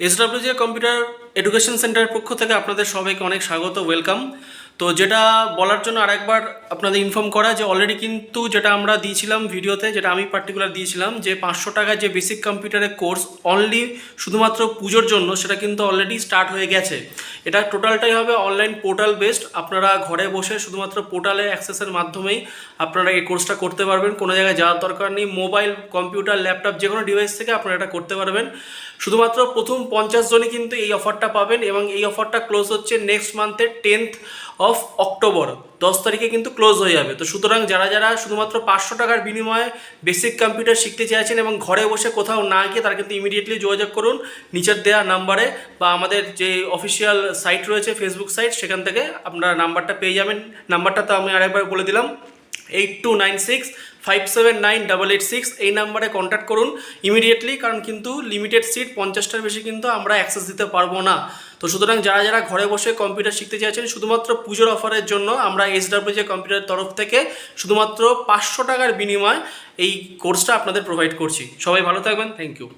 এসডাব্লিউজে computer education সেন্টারের পক্ষ থেকে আপনাদের সবাইকে অনেক স্বাগত ওয়েলকাম তো যেটা বলার জন্য আরেকবার আপনাদের ইনফর্ম করা যে অলরেডি কিন্তু যেটা আমরা দিয়েছিলাম ভিডিওতে, যেটা আমি পার্টিকুলার দিয়েছিলাম, যে পাঁচশো টাকা যে বেসিক কম্পিউটারের কোর্স অনলি শুধুমাত্র পুজোর জন্য, সেটা কিন্তু অলরেডি স্টার্ট হয়ে গেছে। এটা টোটালটাই হবে অনলাইন পোর্টাল বেসড। আপনারা ঘরে বসে শুধুমাত্র পোর্টালে অ্যাক্সেসের মাধ্যমেই আপনারা এই কোর্সটা করতে পারবেন। কোনো জায়গায় যাওয়ার দরকার নেই। মোবাইল, কম্পিউটার, ল্যাপটপ যে কোনো ডিভাইস থেকে আপনারা এটা করতে পারবেন। শুধুমাত্র প্রথম পঞ্চাশ জনই কিন্তু এই অফারটা পাবেন এবং এই অফারটা ক্লোজ হচ্ছে নেক্সট মান্থের টেন্থ অফ অক্টোবর দশ তারিখে কিন্তু ক্লোজ হয়ে যাবে। তো সুতরাং যারা যারা শুধুমাত্র পাঁচশো টাকার বিনিময়ে বেসিক কম্পিউটার শিখতে চাইছেন এবং ঘরে বসে কোথাও না গিয়ে তারা কিন্তু ইমিডিয়েটলি যোগাযোগ করুন নিচের দেওয়া নাম্বারে বা আমাদের যে অফিসিয়াল সাইট রয়েছে ফেসবুক সাইট সেখান থেকে আপনারা নাম্বারটা পেয়ে যাবেন। নাম্বারটা তো আমি আরেকবার বলে দিলাম। Eight two nine six five seven nine double eight six এই নাম্বারে কন্ট্যাক্ট করুন ইমিডিয়েটলি কারণ কিন্তু লিমিটেড সিট পঞ্চাশটার বেশি কিন্তু আমরা অ্যাক্সেস দিতে পারব না। তো সুতরাং যারা যারা ঘরে বসে কম্পিউটার শিখতে চাইছেন, শুধুমাত্র পুজোর অফারের জন্য আমরা এসডাব্লিউ যে কম্পিউটার তরফ থেকে শুধুমাত্র পাঁচশো টাকার বিনিময়ে এই কোর্সটা আপনাদের প্রোভাইড করছি। সবাই ভালো থাকবেন থ্যাংক ইউ